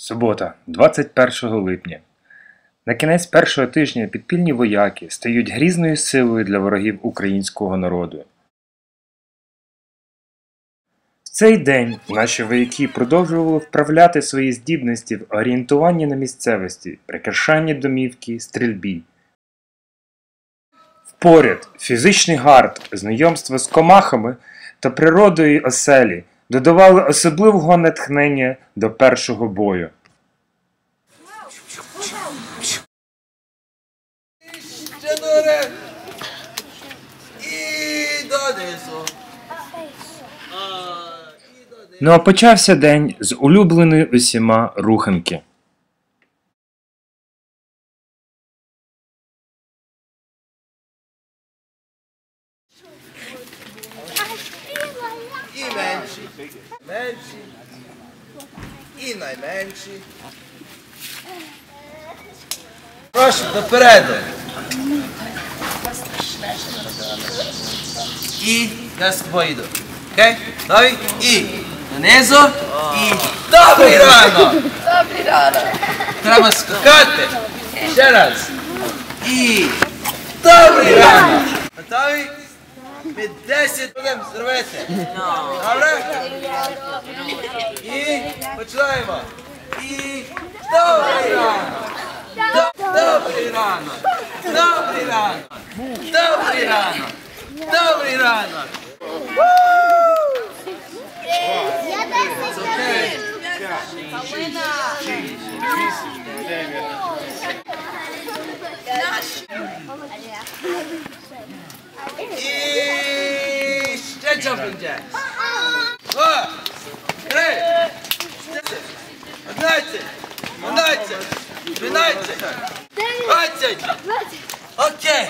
Субота, 21 липня. На кінець першого тижня підпільні вояки стають грізною силою для ворогів українського народу. В цей день наші вояки продовжували вправляти свої здібності в орієнтуванні на місцевості, прикрашанні домівки, стрільбі. Впоряд фізичний гард, знайомство з комахами та природою оселі додавали особливого натхнення до першого бою. Ну а почався день з улюбленої усіма руханки. І найменші. Прошу, допереду. І я з тобою йду. Окей? Готові? І донизу. І добрий ранок! Добрий ранок. Треба скакати. Ще раз. І добрий ранок. Готові? Під 10 будемо зробити. Добре? І починаємо. І добрий ранок. Добрий ранок. Добрий ранок. Добрий ранок. Добрий ранок. Окей. І ще jumping jacks. Два, три, чотири, одинадцять, дванадцять, тринадцять, двадцять. Окей.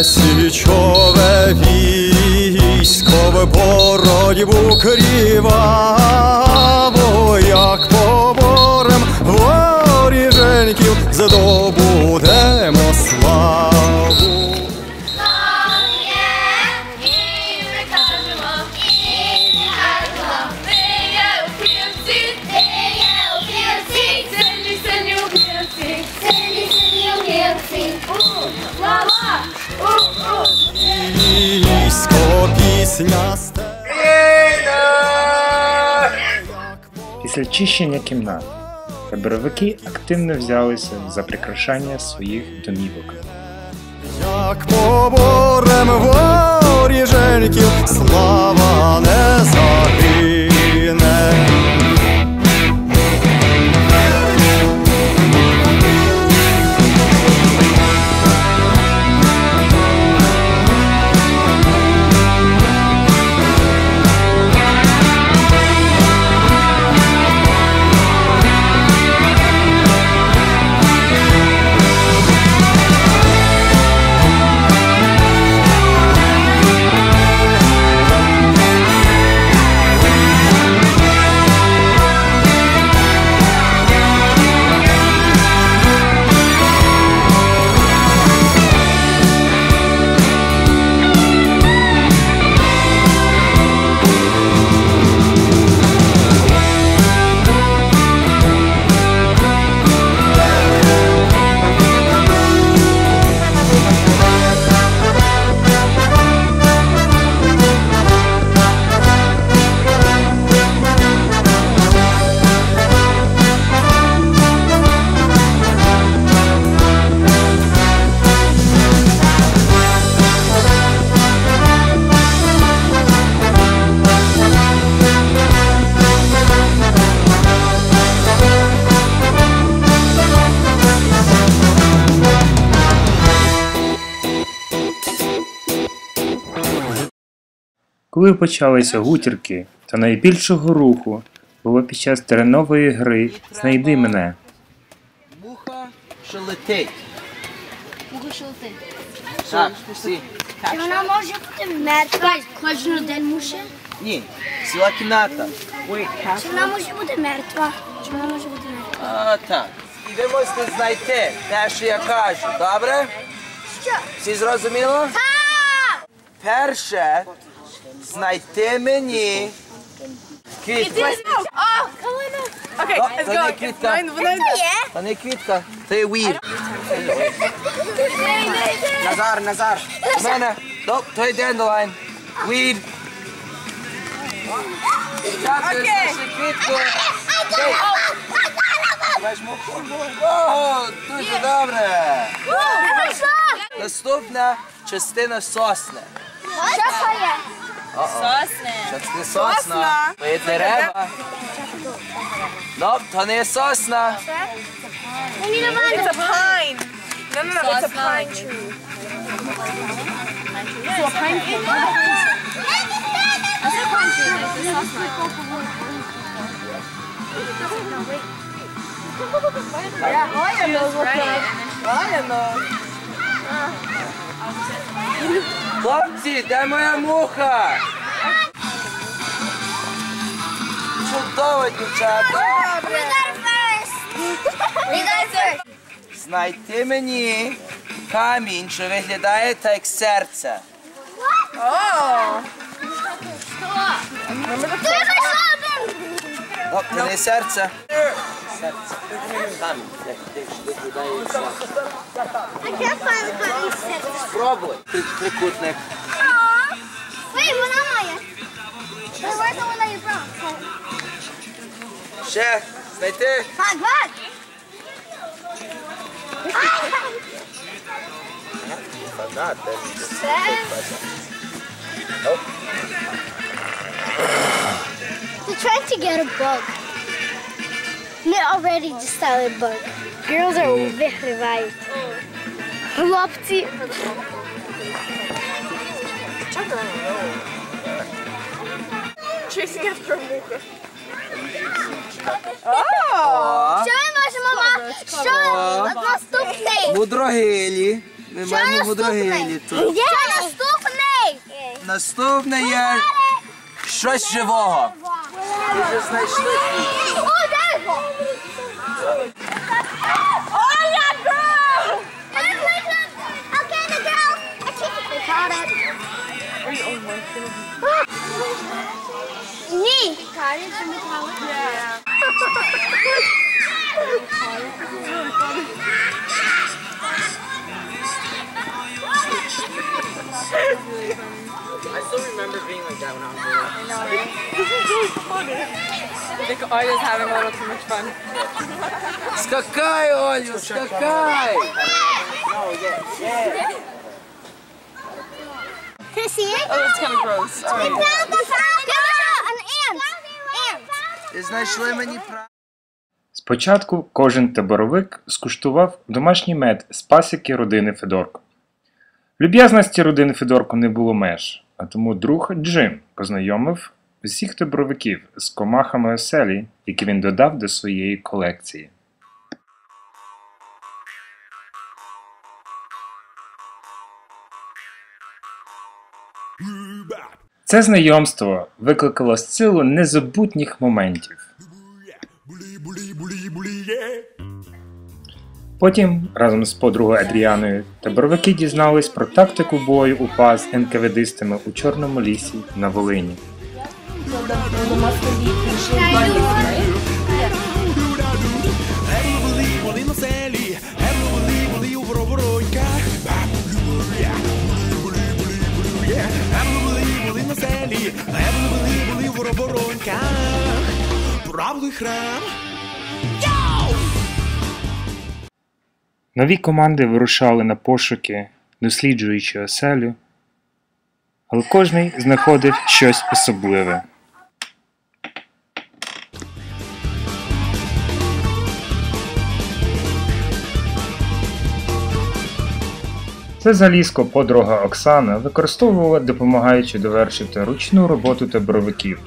Йде січове військове боротьбу кріваво, як поборем воріженьків здобудемо пісня. Після чищення кімнат таборовики активно взялися за прикрашання своїх домівок. Як поборем воріженьків слава не загине. Коли почалися гутірки, то найбільшого руху було під час теренової гри Знайди мене. Муха, що летить. Муха шелти. Так, всі. Чи вона може бути мертва кожен день муше? Ні, ціла кімната. Чи вона може бути мертва? Чи вона може бути мертва? А, так. І ви можете знайти те, що я кажу, добре? Що? Всі зрозуміло? Так! Перше, знайти мені квітку. О, калина! Oh, let's so go. Це? Та не квітка, це є вір. Назар, Назар. З мене. Ну, то є дендолайн. Вір. Дякую, Окей. знайшли квітку. Окей. О, дуже добре. Наступна частина сосни. Що це є? Частина сосна. То є дерева. Ну, то не є сосна. Мені немає. It's a pine. No, no, no, it's a pine tree. So a pine tree. Хлопці, де моя муха? Чудово, дівчата. You got it first. You got it first. Знайти мені камінь, що виглядає так як серце. Oh. Ти не серце. I can't Wait, well, I'm the one that you brought? Chef, it's there. Fuck, fuck. I'm not, then just Oh. They're trying to get a bug. Already started bug. Girls are вигрівають. Хлопці. Chasing after a muka. Oh. Що ми можемо мама? Що наступний? Мудрогилі. Ми маємо мудрогилі наступний? тут. Що наступний? Наступне є щось живого. Ми вже знайшли. Ні. Caught it, somebody caught it. I still remember being like that when I was I think Arya's having a little too much fun. Скакай, Олю, скакай! Can you see it? Oh, that's kind of gross. All right. Знайшли мені. Спочатку кожен таборовик скуштував домашній мед з пасіки родини Федорко. Люб'язності родини Федорко не було меж, а тому друг Джим познайомив усіх таборовиків з комахами оселі, які він додав до своєї колекції. Це знайомство викликало силу незабутніх моментів. Потім, разом з подругою Адріаною, таборовики дізнались про тактику бою УПА з НКВДистами у Чорному лісі на Волині. Були, на селі, були, були в воробороньках. Правий храм. Нові команди вирушали на пошуки, досліджуючи оселю, але кожний знаходив щось особливе. Це залізко подруга Оксана використовувала, допомагаючи довершити ручну роботу таборовиків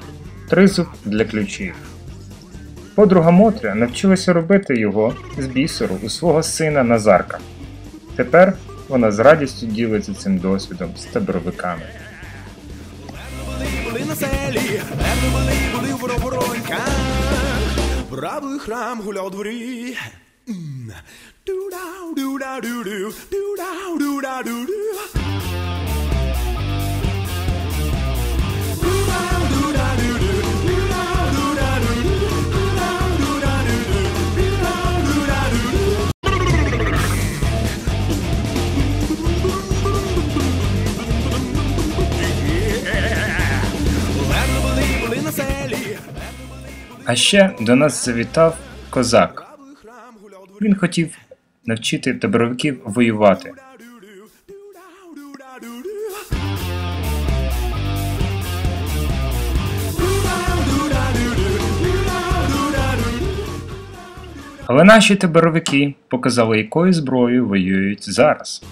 тризуб для ключів. Подруга Мотря навчилася робити його з бісеру у свого сина Назарка. Тепер вона з радістю ділиться цим досвідом з таборовиками. були. Правий храм гуляв дворі. Ду-ду, ду-дау, ду-дау, ду-ду, ду-дау, ду-дау, ду-ду. Верно були, були на селі. А ще до нас завітав козак. Правий храм гуляв у дворі. Він хотів навчити таборовиків воювати. Але наші таборовики показали, якою зброєю воюють зараз.